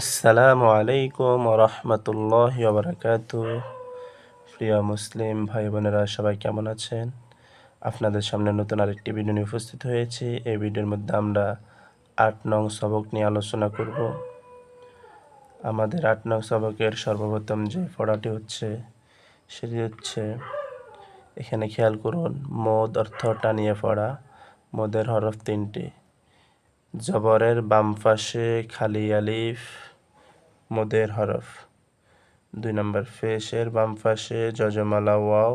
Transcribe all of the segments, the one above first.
আসসালামু আলাইকুম রহমতুল্লাহ বারাকাত প্রিয় মুসলিম ভাই বোনেরা সবাই কেমন আছেন? আপনাদের সামনে নতুন আরেকটি ভিডিও নিয়ে উপস্থিত হয়েছি। এই ভিডিওর মধ্যে আমরা আট নং সবক নিয়ে আলোচনা করব। আমাদের আট নং সবকের সর্বপ্রথম যে পড়াটি হচ্ছে, সেটি হচ্ছে, এখানে খেয়াল করুন, মদ অর্থ টানিয়ে পড়া, মদের হরফ তিনটি। জবরের বাম পাশে খালি আলিফ, মদের হরফ। দুই নম্বর ফেসের বাম পাশে যজমালা ওয়াও,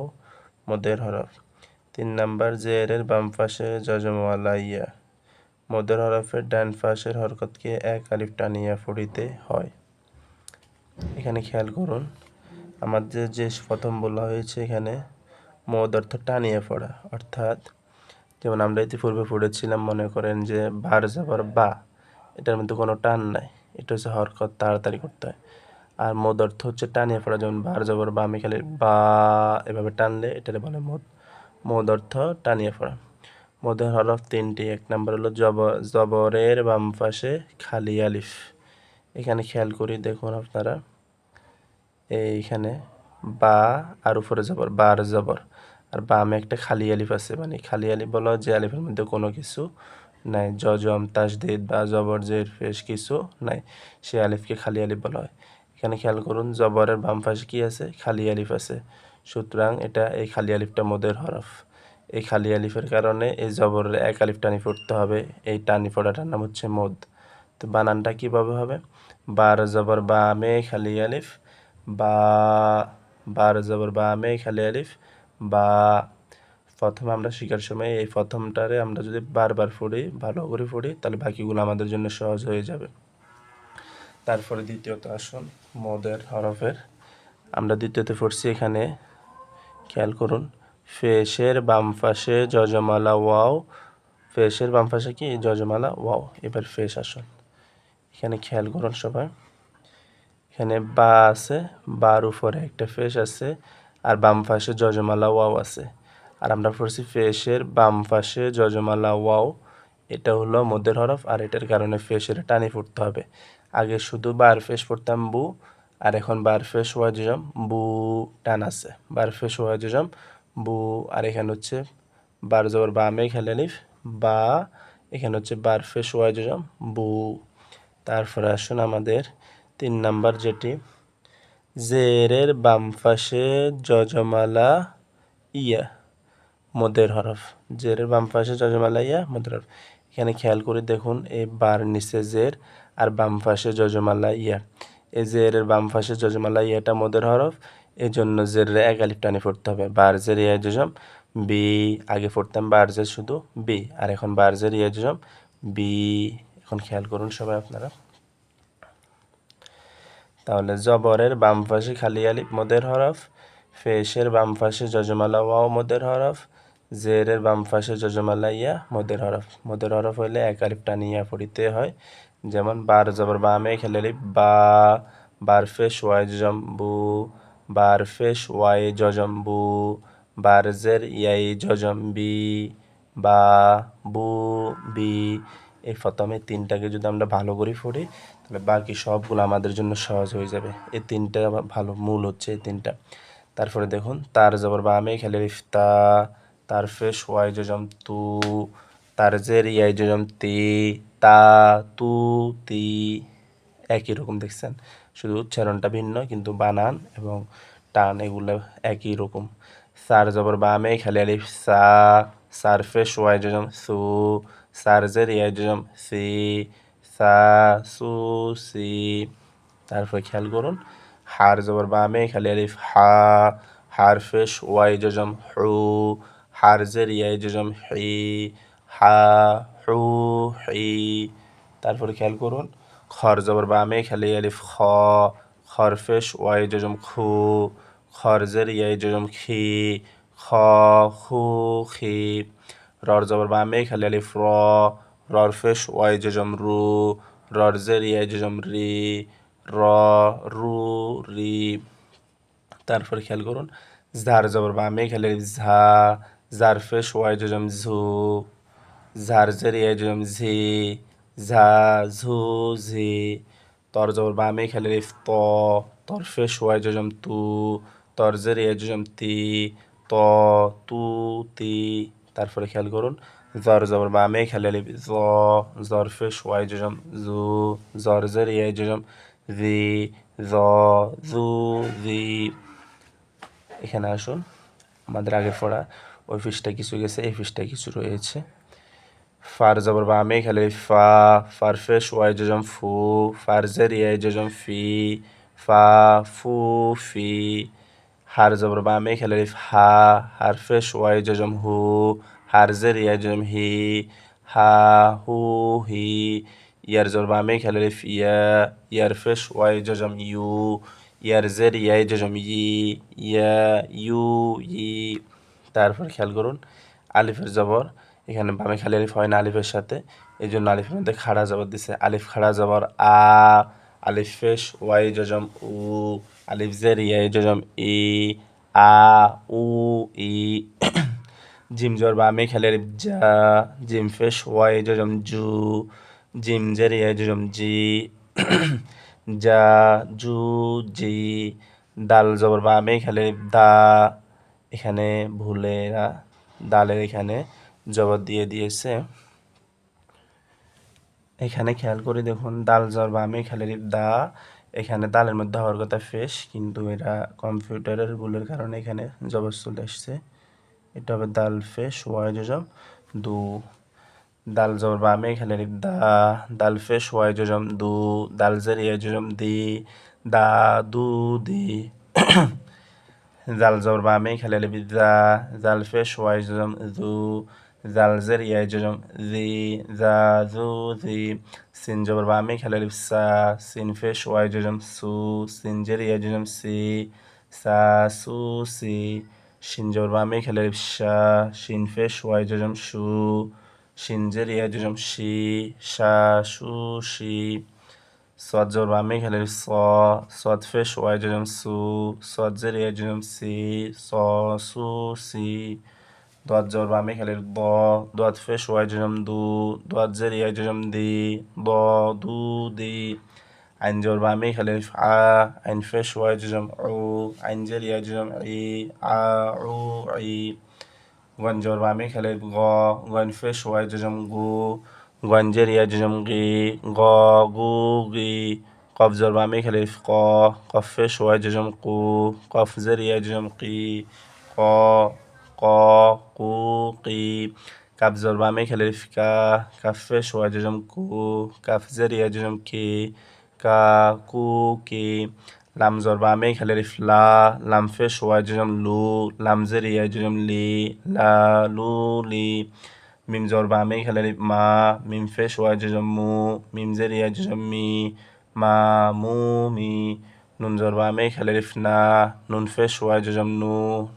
মদের হরফ। তিন নম্বর জেরের বাম পাশে যজমালা ইয়া, মদের হরফের ডান পাশের হরকতকে এক আলিফ টানিয়া ফুড়িতে হয়। এখানে খেয়াল করুন, আমাদের যে প্রথম বলা হয়েছে এখানে, মদ অর্থ টানিয়ে পড়া, অর্থাৎ যেমন আমরা ইতিপূর্বে পড়েছিলাম, মনে করেন যে, বার যাবার বা এটার মধ্যে কোনো টান নাই। এটা হচ্ছে হরকত তাড়াতাড়ি করতে হয়। আর মদ অর্থ হচ্ছে টানিয়ে পড়া যেমন বার যাবার বা আমি খালি বা এভাবে টানলে এটারে বলে মদ। মদ অর্থ টানিয়ে পড়া মদের হরফ তিনটি, এক নম্বর হলো জব, জবরের বাম পাশে খালি আলিফ। এখানে খেয়াল করি, দেখুন আপনারা। এইখানে বা, আর উপরে জবর, বার জবর। আর বামে একটা খালি আলিফ আছে মানে খালি আলিফ বলা যে আলিফের মধ্যে কোনো কিছু নাই। জজম তাজদিদ বা জবর, জের, ফেস কিছু নাই। সে আলিফকে খালি আলিফ বলা হয়। এখানে খেয়াল করুন, জবরের বাম পাশে কী আছে? খালি আলিফ আছে। সুতরাং এটা এই খালি আলিফটা মোদের হরফ। এই খালি আলিফের কারণে এই জবরের এক আলিফ টানি পড়তে হবে। এই টানি ফোটাটার নাম হচ্ছে মদ। তো বানানটা কীভাবে হবে? বার জবর বা মে খালি আলিফ, বা, বার জবর বা মে খালি আলিফ বা প্রথম আমরা শেখার সময় এই প্রথমটারে আমরা যদি বারবার পড়ি, ভালো করে পড়ি, তাহলে বাকিগুলো আমাদের জন্য সহজ হয়ে যাবে। তারপরে দ্বিতীয়ত আসুন মদের হরফের। আমরা দ্বিতীয়তে পড়ছি এখানে, খেয়াল করুন ফেসের বাম পাশে যজমালা ওয়াও ফেসের বাম পাশে কি? জজমালা ওয়াও। এবার ফেস আসুন। এখানে খেয়াল করুন সবাই। এখানে বা আছে, বার উপরে একটা ফেস আছে আর বাম পাশে যজমালা ওয়াও আছে। আর আমরা পড়ছি ফেসের বাম পাশে যজমালা ওয়াও। এটা হলো মধ্যের হরফ আর এটার কারণে ফেসের টানি পড়তে হবে। আগে শুধু বার ফেস পড়তাম বু, আর এখন বার ফেস ওয়াজম বু টান আছে। বার ফেস ওয়াজম বু, আর এখানে হচ্ছে বার জবর বা মে নিফ, বা এখানে হচ্ছে বার ফেস ওয়াজম বু। তারপরে আসুন আমাদের তিন নাম্বার যেটি। জেরের বাম পাশে যজমালা ইয়া, মদের হরফ। জেরের বাম পাশে যজমালা ইয়া, মদের হরফ। এখানে খেয়াল করে দেখুন এই বার নিচে জের আর বাম পাশে যজমালা ইয়া। এই জেরের বাম পাশে যজমালা ইয়াটা মদের হরফ এই জন্য জেরের এক আলিফ টানে পড়তে হবে। বার জের ইয়া যজম বি আগে পড়তাম বার জের শুধু বি, আর এখন বার জের ইয়া যজম বি। এখন খেয়াল করুন সবাই আপনারা। তাহলে জবরের বাম পাশে খালি আলিফ মদের হরফ, ফেসের বাম পাশে যজমালা ওয়াও মদের হরফ, জেরের বাম পাশে যজমালা ইয়া মদের হরফ। মদের হরফ হইলে এক আলিফ টানিয়া পড়িতে হয়। যেমন বার জবর বামে খেলে আলিফ, বা, বার ফেস ওয়াই জম বু বার ফেস ওয়াই জজম বু বার জের ইয়াই জজম বি, বা, বু। এই প্রথমে তিনটাকে যদি আমরা ভালো করে পড়ি বাকি সবগুলো আমাদের জন্য সহজ হয়ে যাবে। এই তিনটা ভালো মূল হচ্ছে এই তিনটা। তারপরে দেখুন, তার জবর বা আমি খেলে তার ফেস ওয়াই জজম তু, তার জের ইয়াই জজম তি, তা, তু, তি, একই রকম দেখছেন। শুধু উচ্চারণটা ভিন্ন, কিন্তু বানান এবং টান এগুলো একই রকম। সার জবর বা আমি খেলে আলিফ সা সার ফেস ওয়াই জজম সু সারজের ইয়াজম সি সা সু সি তারপর খেয়াল করুন হার জবর বামে খালি আলিফ হা হার ফেশ ওয়াই জজম হু হারজের ইয়াই জজম হি হা হু হি তারপরে খেয়াল করুন খর জবর বামে খালি আলিফ খ খরফেশ ওয়াই জজম খু খরজের ইয়াই জজম খি খ খু খি রর জবর বামে খালি আলিফ র রর ফেশ ওয়াই জজম রু রর জের ইয়াই জজম রি র রু রি তারপর খেয়াল করুন ঝার জবর বামে খালি ঝা ঝার ফেশ ওয়াই জজম ঝু ঝার জের ইয়াই জজম ঝি ঝা ঝু ঝি তর জবর বামে খেলে লিফ ত তরফে শোয়াই জজম তু তরজের এ জজম তি ত তু তি তারপরে খেয়াল করুন জর জবর বামে খেলে লিফ জ জরফে শোয়াই জজম জু জরজের এ জজম জি জ জু জি এখানে আসুন আমাদের আগে পড়া ওই ফিসটা কিছু গেছে এই ফিসটা কিছু রয়েছে ফার জবর বামে খেলে ফা ফারফেশ ওয়াই জজম ফু ফারজের ইয়াই জজম ফি ফা ফু ফি হার জবর বামে খেলে হা হারফেশ ওয়াই জজম হু হারজের ইয়াই জজম হি হা হু হি ইয়ার জবর বামে খেলে ইয়া ইয়ার ফেশ ওয়াই জজম ইউ ইয়ার জের ইয়াই জজম ই ইয়া ইউ ই তারপর খেয়াল করুন আলিফের জবর এখানে বামে খালি আলিফ হয় না আলিফের সাথে এই জন্য আলিফের মধ্যে খাড়া জবর দিছে আলিফ খাড়া জবর আ আলিফ ফেশ ওয়াই জজম উ আলিফ জের ইয়াই জজম ই আ উ ই জিম জর বামে খালি আলিফ যা, জিম ফেস ওয়াই জজম জু, জিম জের ইয়াই জজম জি, যা জু জি দাল জবর বামে খালি আলিফ দা, এখানে ভুলেরা দালের এখানে জবর দিয়ে দিয়েছে। এখানে খেয়াল করে দেখুন দাল জর বা আমি খেলের দা, এখানে দালের মধ্যে হওয়ার কথা ফেস কিন্তু এরা কম্পিউটারের ভুলের কারণে এখানে জবর চলে আসছে। এটা হবে দাল ফেস ওয়াই জজম, দু দাল জবর বা আমি খেলের দা, দাল ফেস ওয়াই জজম, দু দাল জের ইয়ে জজম, দি দা, দু, দি জাল জবর বা আমি খেলের দা জাল ফেস ওয়াই জজম, দু জাল জের ইয়াই জজম জি জা জু জি সিন জবর বা আমি খেলে সা, সিন ফেশ, ওয়াই জজম, সু, সিন জের ইয়াই জজম, সি, সা, সু, সি শিন জবর বা আমি খেলে শা শিন ফেশ ওয়াই জজম সু শিন জের ইয়াই জজম শি শা সু শি সদ জবর বা খেলে স সদ ফেশ ওয়াই জজম সু সদ জের ইয়াই জজম সি স সু সি দোয়াত জোর বামে খেলের দ দোয়াত ফেস ওয়াই জজম দু দোয়াত জের ইয়াই জজম দি দ দু দি বামে খেলের আ আইন ফেস ওয়াই জজম উ আইন জের ইয়াই জজম ই আ উ ই গন জোর বামে খেলের গ গন ফেস ওয়াই জজম গু গন জের ইয়াই জজম গি গ গু গি কফ জোর বামে খেলের ক কফ ফেস ওয়াই জজম কু কফ জের ইয়াই জজম কি ক ক কু কি কাফ জর বামে খেলে কা কাফে শোয়া জজম কু, কি, কা, লাম, জর বামে খেলে লা, লাম, ফে শোয়া জজম লু, লাম জেরিয়া জজম লি, লা, লু, লি, মিম, জর বামে খেলে মা, মিম, ফে শোয়া জজম মু, মিম জেরিয়া জজম মি, মা, মু, মি, নুন, জর বামে খেলে না, নুন, ফে শোয়া জজম নু,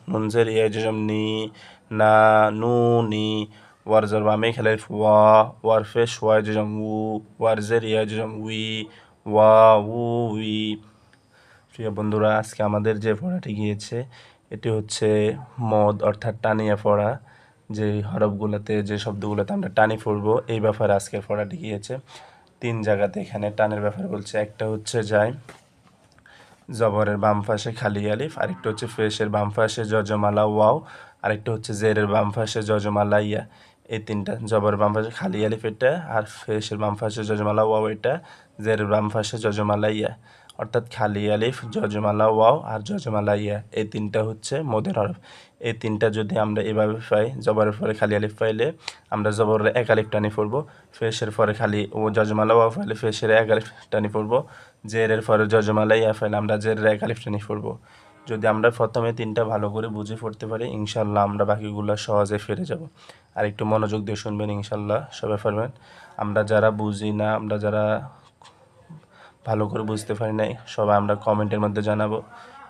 নুন জের ইয়া জজম নি, না, নু, নি, ওয়ার, জর বামে খেলে ওয়া, ওয়ার, ফে শোয়া জজম উ, ওয়ার জের ইয়া জজম উই ওয়া উই প্রিয় বন্ধুরা, আজকে আমাদের যে পড়াটি গিয়েছে, এটি হচ্ছে মদ, অর্থাৎ টানিয়া পড়া। যে হরফগুলোতে, যে শব্দগুলোতে আমরা টানি পড়ব, এই ব্যাপারে আজকের পড়াটি গিয়েছে। তিন জায়গাতে এখানে টানের ব্যাপার বলছে। একটা হচ্ছে যায়, জবরের বাম পাশে খালি আলিফ, আরেকটা হচ্ছে ফেসের বাম পাশে জজমালা ওয়াও, আরেকটা হচ্ছে জেরের বাম পাশে জজমালা ইয়া। এই তিনটা জবরের বাম পাশে খালি আলিফ এটা আর ফেসের বাম পাশে জজমালা ওয়াও এটা, জের বাম পাশে জজমালা ইয়া। অর্থাৎ খালি আলিফ, জজমালা ওয়াও আর জজমালা ইয়া। এই তিনটা হচ্ছে মদের হরফ। এই তিনটা যদি আমরা এভাবে পাই, জবরের পরে খালি আলিফ পাইলে আমরা জবরের এক আলিফ টানি পড়ব। ফেসের পরে খালি ও জজমালা ওয়াও পাইলে ফেসের এক আলিফ টানি পড়ব। জেরের পরে জজমালা ইয়া পাইলে আমরা জেরের এক আলিফ টানি পড়ব। যদি আমরা প্রথমে তিনটা ভালো করে বুঝে পড়তে পারি ইনশাল্লাহ আমরা বাকিগুলো সহজে ফিরে যাব। আর একটু মনোযোগ দিয়ে শুনবেন ইনশাল্লাহ সবাই পারবেন? আমরা যারা বুঝি না, আমরা যারা ভালো করে বুঝতে পারি নাই, সবাই আমরা কমেন্টের মধ্যে জানাব।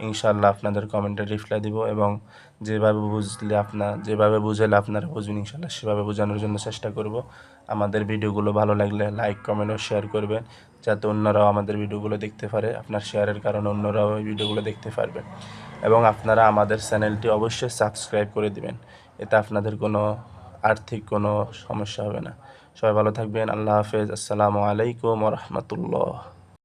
ইনশাল্লাহ আপনাদের কমেন্টে রিপ্লাই দিব এবং যেভাবে বুঝলে আপনার যেভাবে বুঝালে আপনারা বুঝবেন ইনশাল্লাহ সেভাবে বোঝানোর জন্য চেষ্টা করব। আমাদের ভিডিওগুলো ভালো লাগলে লাইক কমেন্ট ও শেয়ার করবেন, যাতে অন্যরাও আমাদের ভিডিওগুলো দেখতে পারে, আপনার শেয়ারের কারণে অন্যরাও এই ভিডিওগুলো দেখতে পারবে। এবং আপনারা আমাদের চ্যানেলটি অবশ্যই সাবস্ক্রাইব করে দিবেন, এতে আপনাদের কোনো আর্থিক কোনো সমস্যা হবে না। সবাই ভালো থাকবেন, আল্লাহ হাফেজ, আসসালামু আলাইকুম রহমতুল্লাহ।